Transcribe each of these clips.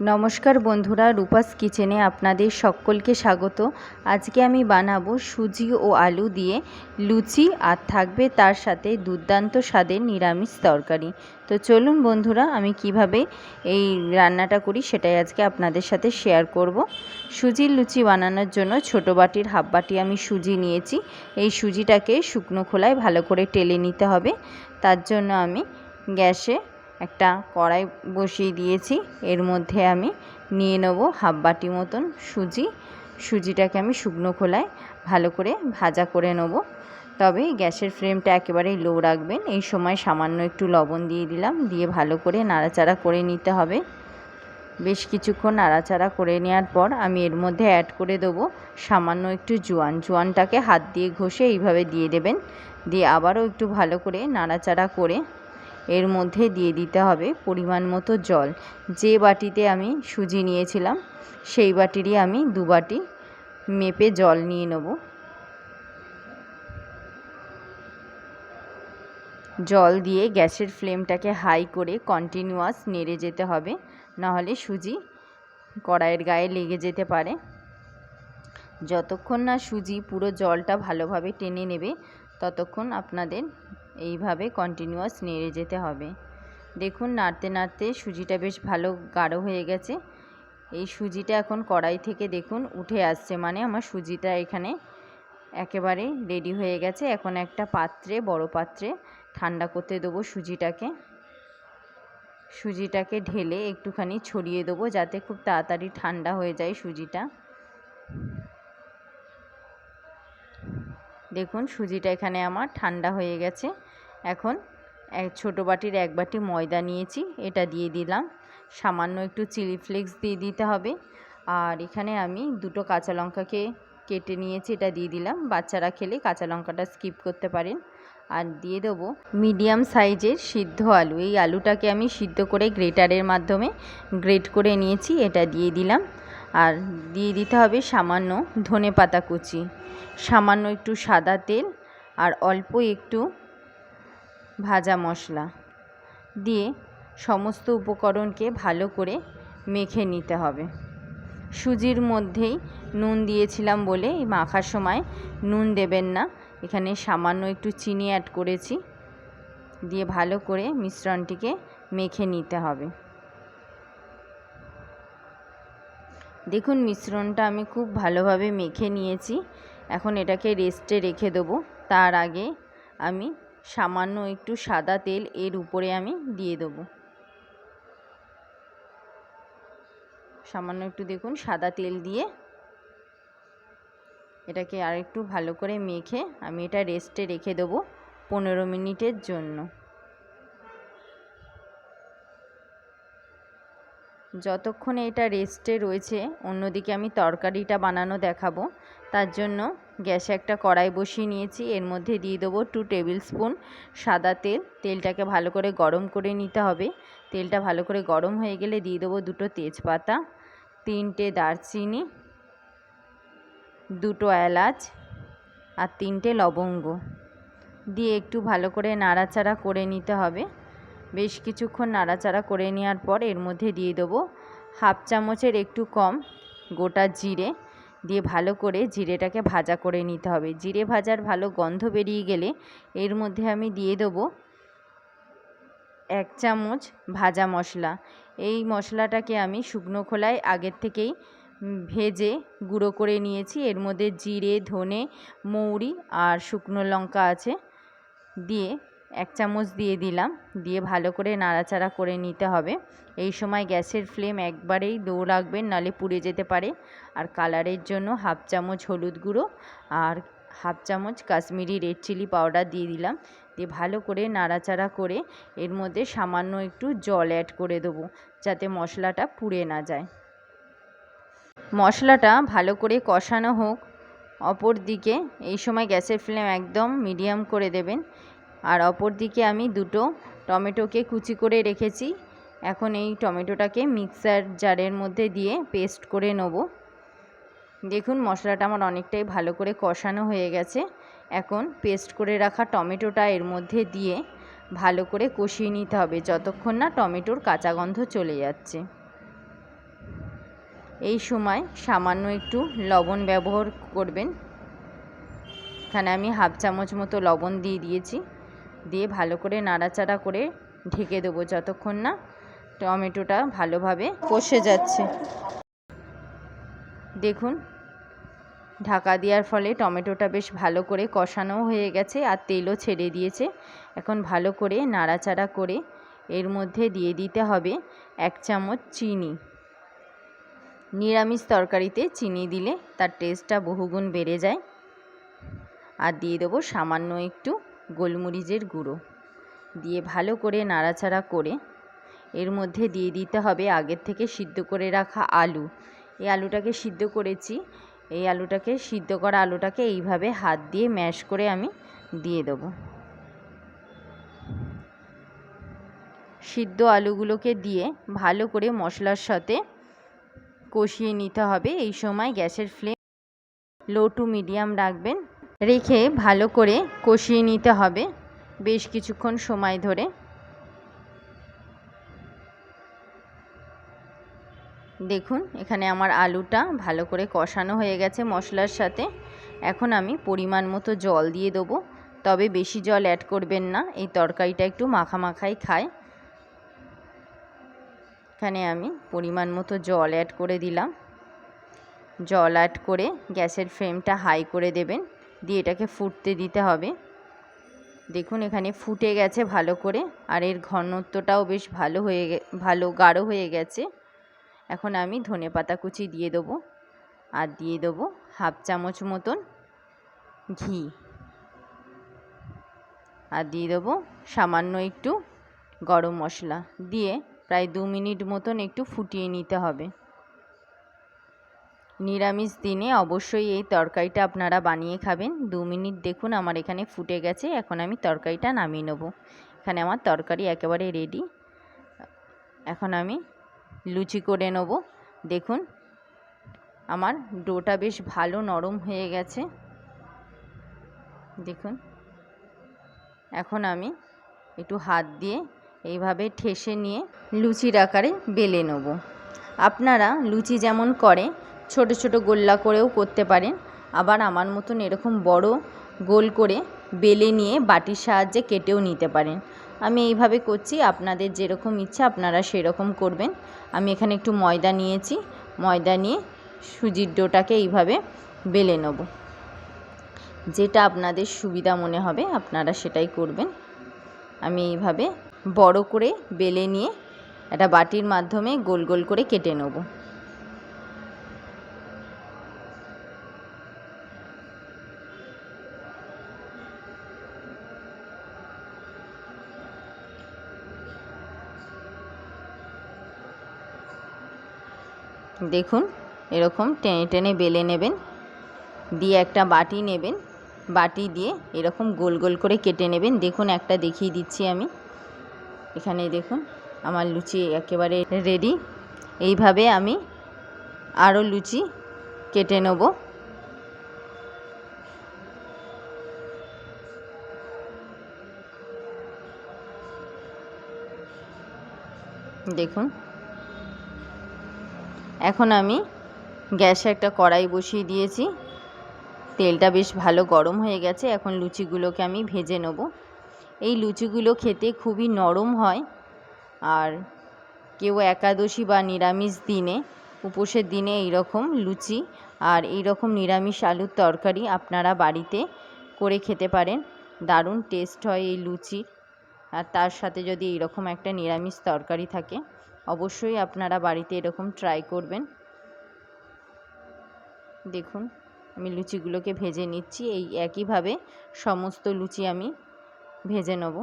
নমস্কার বন্ধুরা, রূপাস কিচেনে আপনাদের সকলকে স্বাগত। আজকে আমি বানাবো সুজি ও আলু দিয়ে লুচি আর থাকবে তার সাথে দুর্দান্ত স্বাদের নিরামিষ তরকারি। তো চলুন বন্ধুরা, আমি কীভাবে এই রান্নাটা করি সেটাই আজকে আপনাদের সাথে শেয়ার করব। সুজির লুচি বানানোর জন্য ছোট বাটির হাফ বাটি আমি সুজি নিয়েছি। এই সুজিটাকে শুকনো খোলায় ভালো করে টেলে নিতে হবে। তার জন্য আমি গ্যাসে একটা কড়াই বসিয়ে দিয়েছি। এর মধ্যে আমি নিয়ে নেব হাফ বাটি মতন সুজি। সুজিটাকে আমি শুকনো খোলায় ভালো করে ভাজা করে নেব। তবে গ্যাসের ফ্লেমটা একেবারেই লো রাখবেন। এই সময় সামান্য একটু লবণ দিয়ে দিলাম। দিয়ে ভালো করে নাড়াচাড়া করে নিতে হবে। বেশ কিছুক্ষণ নাড়াচাড়া করে নেওয়ার পর আমি এর মধ্যে অ্যাড করে দেবো সামান্য একটু জোয়ান। জোয়ানটাকে হাত দিয়ে ঘষে এইভাবে দিয়ে দেবেন। দিয়ে আবারও একটু ভালো করে নাড়াচাড়া করে এর মধ্যে দিয়ে দিতে হবে পরিমাণ মতো জল। যে বাটিতে আমি সুজি নিয়েছিলাম, সেই বাটিরই আমি দু বাটি মেপে জল নিয়ে নেব। জল দিয়ে গ্যাসের ফ্লেমটাকে হাই করে কন্টিনিউয়াস নেড়ে যেতে হবে, নাহলে সুজি কড়াইয়ের গায়ে লেগে যেতে পারে। যতক্ষণ না সুজি পুরো জলটা ভালোভাবে টেনে নেবে, ততক্ষণ আপনাদের এইভাবে কন্টিনিউয়াস নেড়ে যেতে হবে। দেখুন, নাড়তে নাড়তে সুজিটা বেশ ভালো গাঢ় হয়ে গেছে। এই সুজিটা এখন কড়াই থেকে দেখুন, উঠে আসছে। মানে আমার সুজিটা এখানে একেবারে রেডি হয়ে গেছে। এখন একটা পাত্রে, বড় পাত্রে ঠান্ডা করতে দেবো সুজিটাকে। সুজিটাকে ঢেলে একটুখানি ছড়িয়ে দেবো যাতে খুব তাড়াতাড়ি ঠান্ডা হয়ে যায় সুজিটা। দেখুন, সুজিটা এখানে আমার ঠান্ডা হয়ে গেছে। এখন এক ছোটো বাটির এক বাটি ময়দা নিয়েছি, এটা দিয়ে দিলাম। সামান্য একটু চিলি ফ্লেক্স দিয়ে দিতে হবে। আর এখানে আমি দুটো কাঁচা লঙ্কাকে কেটে নিয়েছি, এটা দিয়ে দিলাম। বাচ্চারা খেলে কাঁচা লঙ্কাটা স্কিপ করতে পারেন। আর দিয়ে দেবো মিডিয়াম সাইজের সিদ্ধ আলু। এই আলুটাকে আমি সিদ্ধ করে গ্রেটারের মাধ্যমে গ্রেট করে নিয়েছি, এটা দিয়ে দিলাম। আর দিয়ে দিতে হবে সামান্য ধনে পাতা কুচি। সামান্য একটু সাদা তেল আর অল্প একটু ভাজা মশলা দিয়ে সমস্ত উপকরণকে ভালো করে মেখে নিতে হবে। সুজির মধ্যেই নুন দিয়েছিলাম বলে এই মাখার সময় নুন দেবেন না। এখানে সামান্য একটু চিনি অ্যাড করেছি দিয়ে ভালো করে মিশ্রণটিকে মেখে নিতে হবে। দেখুন মিশ্রণটা আমি খুব ভালোভাবে মেখে নিয়েছি। এখন এটাকে রেস্টে রেখে দেবো। তার আগে আমি সামান্য একটু সাদা তেল এর উপরে আমি দিয়ে দেবো। সামান্য একটু দেখুন সাদা তেল দিয়ে এটাকে আর একটু ভালো করে মেখে আমি এটা রেস্টে রেখে দেবো পনেরো মিনিটের জন্য। যতক্ষণে এটা রেস্টে রয়েছে, অন্যদিকে আমি তরকারিটা বানানো দেখাবো, তার জন্য গ্যাসে একটা কড়াই বসিয়ে নিয়েছি। এর মধ্যে দিয়ে দেবো টু টেবিল স্পুন সাদা তেল। তেলটাকে ভালো করে গরম করে নিতে হবে। তেলটা ভালো করে গরম হয়ে গেলে দিয়ে দেবো দুটো তেজপাতা, তিনটে দারচিনি, দুটো এলাচ আর তিনটে লবঙ্গ। দিয়ে একটু ভালো করে নাড়াচাড়া করে নিতে হবে। বেশ কিছুক্ষণ নাড়াচাড়া করে নেওয়ার পর এর মধ্যে দিয়ে দেবো হাফ চামচের একটু কম গোটা জিরে দিয়ে ভালো করে জিরেটাকে ভাজা করে নিতে হবে। জিরে ভাজার ভালো গন্ধ বেরিয়ে গেলে এর মধ্যে আমি দিয়ে দেবো এক চামচ ভাজা মশলা। এই মশলাটাকে আমি শুকনো খোলায় আগের থেকেই ভেজে গুঁড়ো করে নিয়েছি। এর মধ্যে জিরে, ধনে, মৌরি আর শুকনো লঙ্কা আছে দিয়ে এক চামচ দিয়ে দিলাম। দিয়ে ভালো করে নাড়াচাড়া করে নিতে হবে। এই সময় গ্যাসের ফ্লেম একবারেই লো রাখবেন, নালে পুড়ে যেতে পারে। আর কালারের জন্য হাফ চামচ হলুদ গুঁড়ো আর হাফ চামচ কাশ্মীরি রেড চিলি পাউডার দিয়ে দিলাম। দিয়ে ভালো করে নাড়াচাড়া করে এর মধ্যে সামান্য একটু জল অ্যাড করে দেবো, যাতে মশলাটা পুড়ে না যায়। মশলাটা ভালো করে কষানো হোক। অপর দিকে এই সময় গ্যাসের ফ্লেম একদম মিডিয়াম করে দেবেন। আর অপর দিকে আমি দুটো টমেটোকে কুচি করে রেখেছি। এখন এই টমেটোটাকে মিক্সার জারের মধ্যে দিয়ে পেস্ট করে নেব। দেখুন, মশলাটা আমার অনেকটাই ভালো করে কষানো হয়ে গেছে। এখন পেস্ট করে রাখা টমেটোটা এর মধ্যে দিয়ে ভালো করে কষিয়ে নিতে হবে যতক্ষণ না টমেটোর কাঁচা গন্ধ চলে যাচ্ছে। এই সময় সামান্য একটু লবণ ব্যবহার করবেন। এখানে আমি হাফ চামচ মতো লবণ দিয়ে দিয়েছি। দিয়ে ভালো করে নাড়াচাড়া করে ঢেকে দেবো যতক্ষণ না টমেটোটা ভালোভাবে কষে যাচ্ছে। দেখুন, ঢাকা দেওয়ার ফলে টমেটোটা বেশ ভালো করে কষানো হয়ে গেছে আর তেলও ছেড়ে দিয়েছে। এখন ভালো করে নাড়াচাড়া করে এর মধ্যে দিয়ে দিতে হবে এক চামচ চিনি। নিরামিষ তরকারিতে চিনি দিলে তার টেস্টটা বহুগুণ বেড়ে যায়। আর দিয়ে দেবো সামান্য একটু গোলমরিচের গুঁড়ো। দিয়ে ভালো করে নাড়াচাড়া করে এর মধ্যে দিয়ে দিতে হবে আগের থেকে সিদ্ধ করে রাখা আলু। এই আলুটাকে সিদ্ধ করেছি। এই আলুটাকে, সিদ্ধ করা আলুটাকে এইভাবে হাত দিয়ে ম্যাশ করে আমি দিয়ে দেবো। সিদ্ধ আলুগুলোকে দিয়ে ভালো করে মশলার সাথে কষিয়ে নিতে হবে। এই সময় গ্যাসের ফ্লেম লো টু মিডিয়াম রাখবেন। রেখে ভালো করে কষিয়ে নিতে হবে বেশ কিছুক্ষণ সময় ধরে। দেখুন, এখানে আমার আলুটা ভালো করে কষানো হয়ে গেছে মশলার সাথে। এখন আমি পরিমাণ মতো জল দিয়ে দেবো। তবে বেশি জল অ্যাড করবেন না, এই তরকারিটা একটু মাখা মাখাই খায়। এখানে আমি পরিমাণ মতো জল অ্যাড করে দিলাম। জল অ্যাড করে গ্যাসের ফ্লেমটা হাই করে দেবেন। দিয়ে এটাকে ফুটতে দিতে হবে। দেখুন এখানে ফুটে গেছে ভালো করে, আর এর ঘনত্বটাও বেশ ভালো হয়ে ভালো গাঢ় হয়ে গেছে। এখন আমি ধনে পাতা কুচি দিয়ে দেবো, আর দিয়ে দেবো হাফ চামচ মতন ঘি। আর দিয়ে দেবো সামান্য একটু গরম মশলা, দিয়ে প্রায় দু মিনিট মতন একটু ফুটিয়ে নিতে হবে। নিরামিষ দিনে অবশ্যই এই তরকারিটা আপনারা বানিয়ে খাবেন। দু মিনিট দেখুন আমার এখানে ফুটে গেছে, এখন আমি তরকারিটা নামিয়ে নেব। এখানে আমার তরকারি একেবারে রেডি এখন আমি লুচি করে নেব। দেখুন, আমার ডোটা বেশ ভালো নরম হয়ে গেছে। দেখুন, এখন আমি একটু হাত দিয়ে এইভাবে ঠেসে নিয়ে লুচির আকারে বেলে নেব। আপনারা লুচি যেমন করে ছোট ছোট গোল্লা করেও করতে পারেন। আবার আমার মতন এরকম বড় গোল করে বেলে নিয়ে বাটির সাহায্যে কেটেও নিতে পারেন। আমি এইভাবে করছি, আপনাদের যেরকম ইচ্ছা আপনারা সেরকম করবেন। আমি এখানে একটু ময়দা নিয়েছি, ময়দা নিয়ে সুজির ডোটাকে এইভাবে বেলে নেব। যেটা আপনাদের সুবিধা মনে হবে, আপনারা সেটাই করবেন। আমি এইভাবে বড় করে বেলে নিয়ে একটা বাটির মাধ্যমে গোল গোল করে কেটে নেব। দেখুন, এরকম টেনে টেনে বেলে নেবেন, দিয়ে একটা বাটি নেবেন, বাটি দিয়ে এরকম গোল গোল করে কেটে নেবেন। দেখুন, একটা দেখিয়ে দিচ্ছি আমি। এখানে দেখুন, আমার লুচি একেবারে রেডি এইভাবে আমি আরও লুচি কেটে নেব। দেখুন এখন আমি গ্যাসে একটা কড়াই বসিয়ে দিয়েছি। তেলটা বেশ ভালো গরম হয়ে গেছে, এখন লুচিগুলোকে আমি ভেজে নেব। এই লুচিগুলো খেতে খুবই নরম হয় আর কেউ একাদশী বা নিরামিষ দিনে, উপোসের দিনে এই রকম লুচি আর এই রকম নিরামিষ আলুর তরকারি আপনারা বাড়িতে করে খেতে পারেন। দারুণ টেস্ট হয় এই লুচির। আর তার সাথে যদি এইরকম একটা নিরামিষ তরকারি থাকে। অবশ্যই আপনারা বাড়িতে এরকম ট্রাই করবেন। দেখুন, আমি লুচিগুলোকে ভেজে নিচ্ছি। এই একইভাবে সমস্ত লুচি আমি ভেজে নেব।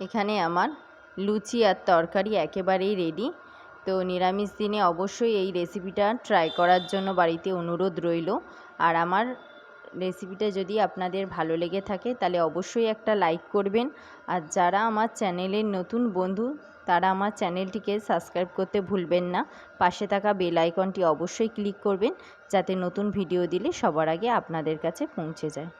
এখানে আমার লুচি আর তরকারি একেবারেই রেডি তো নিরামিষ দিনে অবশ্যই এই রেসিপিটা ট্রাই করার জন্য বাড়িতে অনুরোধ রইল। আর আমার রেসিপিটা যদি আপনাদের ভালো লেগে থাকে, তাহলে অবশ্যই একটা লাইক করবেন। আর যারা আমার চ্যানেলের নতুন বন্ধু, তারা আমার চ্যানেলটিকে সাবস্ক্রাইব করতে ভুলবেন না। পাশে থাকা বেল আইকনটি অবশ্যই ক্লিক করবেন, যাতে নতুন ভিডিও দিলে সবার আগে আপনাদের কাছে পৌঁছে যায়।